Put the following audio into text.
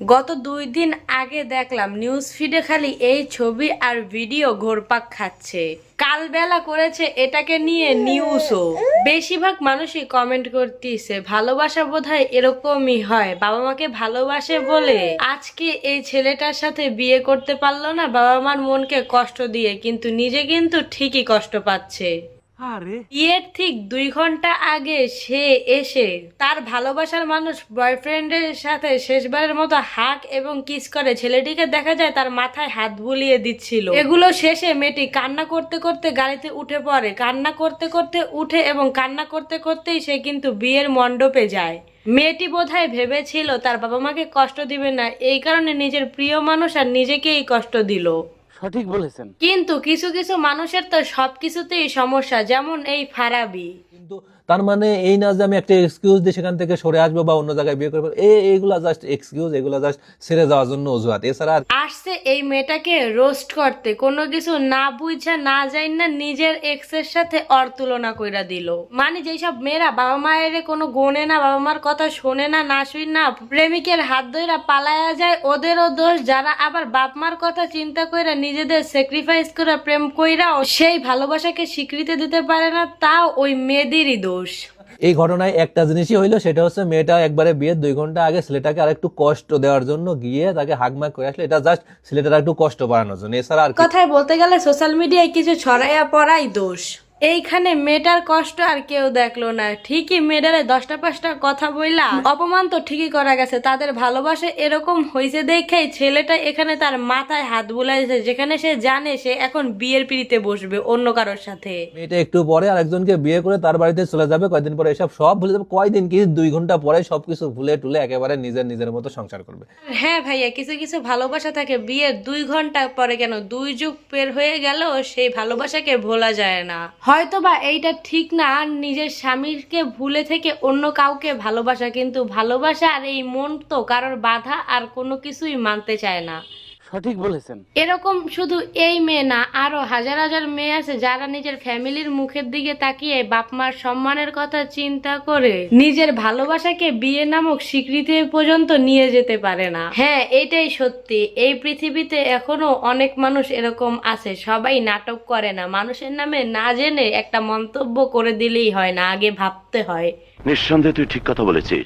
গত দুই দিন আগে দেখলাম নিউজ ফিডে খালি এই ছবি আর ভিডিও ঘোরপাক খাচ্ছে। কালবেলা করেছে এটাকে নিয়ে নিউজও বেশিরভাগ মানুষই কমেন্ট করতেছে, ভালোবাসা বোধহয় এরকমই হয় বাবা মাকে ভালোবাসে বলে। আজকে এই ছেলেটার সাথে বিয়ে করতে পারল না বাবা মার মনকে কষ্ট দিয়ে, কিন্তু নিজে কিন্তু ঠিকই কষ্ট পাচ্ছে। আরে। বিয়ের ঠিক দুই ঘণ্টা আগে সে এসে তার ভালোবাসার মানুষ বয়ফ্রেন্ডের সাথে শেষবারের মতো হাক এবং কিস করে ছেলেটিকে দেখা যায় তার মাথায় হাত বুলিয়ে দিচ্ছিল। এগুলো শেষে মেয়েটি কান্না করতে করতে গাড়িতে উঠে পড়ে। কান্না করতে করতে উঠে এবং কান্না করতে করতেই সে কিন্তু বিয়ের মণ্ডপে যায়। মেয়েটি বোধহয় ভেবেছিল তার বাবা মাকে কষ্ট দিবে না, এই কারণে নিজের প্রিয় মানুষ আর নিজেকেই কষ্ট দিল। সঠিক বলেছেন। কিন্তু কিছু কিছু মানুষের তো সবকিছুতেই সমস্যা যেমন এই ফারাবি। কিন্তু তার মানে এই না যে আমি একটা এক্সকিউজ দিয়ে সেখান থেকে সরে আসব বা অন্য জায়গায় বিয়ে করব এই এইগুলা জাস্ট এক্সকিউজ এগুলা জাস্ট ছেড়ে যাওয়ার জন্য অজুহাত। এছাড়া আর আসছে এই মেয়েটাকে রোস্ট করতে কোনো কিছু না বুঝা না যাই না নিজের এক্সের সাথে অর তুলনা কইরা দিল। মানে যেসব মেয়েরা বাবা মায়ের কোনো গোনে না বাবা মার কথা শোনে না না শুই না প্রেমিকের হাত ধইরা পালায়া যায় ওদেরও দোষ। যারা আবার বাপ মার কথা চিন্তা কইরা নিজেদের স্যাক্রিফাইস করে প্রেম কইরাও সেই ভালোবাসাকে স্বীকৃতি দিতে পারে না তাও ওই মেয়েদেরই দোষ। এই ঘটনায় একটা জিনিসই হইল সেটা হচ্ছে মেয়েটা একবারে বিয়ের দুই ঘণ্টা আগে ছেলেটাকে আর একটু কষ্ট দেওয়ার জন্য গিয়ে তাকে হাগমাগ করে আসলে। এটা জাস্ট ছেলেটার একটু কষ্ট বাড়ানোর জন্য এছাড়া আর কথায় বলতে গেলে সোশ্যাল মিডিয়ায় কিছু ছড়াইয়া পড়াই দোষ। এইখানে মেয়েটার কষ্ট আর কেউ দেখল না। ঠিকই মেয়েটারে দশটা পাঁচটা কথা বইলা। অপমান তো ঠিকই করা গেছে তাদের ভালোবাসা এরকম হয়েছে দেখেই ছেলেটা এখানে তার মাথায় হাত বুলাইছে যেখানে সে জানে সে এখন বিয়ের পিড়িতে বসবে অন্য কারোর সাথে। মেয়েটা একটু পরে আরেকজনকে বিয়ে করে তার বাড়িতে চলে যাবে কয়দিন পরে এসব সব ভুলে যাবে কয়দিন কি দুই ঘণ্টা পরে সবকিছু ভুলে টুলে একেবারে নিজের নিজের মতো সংসার করবে। হ্যাঁ ভাইয়া কিছু কিছু ভালোবাসা থাকে বিয়ের দুই ঘণ্টা পরে কেন দুই যুগ পের হয়ে গেল সেই ভালোবাসাকে ভোলা যায় না। হয়তো বা এইটা ঠিক না নিজের স্বামীকে ভুলে থেকে অন্য কাউকে ভালোবাসা, কিন্তু ভালোবাসা আর এই মন তো কারোর বাধা আর কোনো কিছুই মানতে চায় না। সঠিক বলেছেন। এরকম শুধু এই মেয়ে না আরও হাজার হাজার মেয়ে আছে যারা নিজের ফ্যামিলির মুখের দিকে তাকিয়ে বাপ মার সম্মানের কথা চিন্তা করে নিজের ভালোবাসাকে বিয়ে নামক স্বীকৃতি পর্যন্ত নিয়ে যেতে পারে না। হ্যাঁ এটাই সত্যি। এই পৃথিবীতে এখনও অনেক মানুষ এরকম আছে সবাই নাটক করে না। মানুষের নামে না জেনে একটা মন্তব্য করে দিলেই হয় না আগে ভাবতে হয়। নিঃসন্দেহে তুই ঠিক কথা বলেছিস।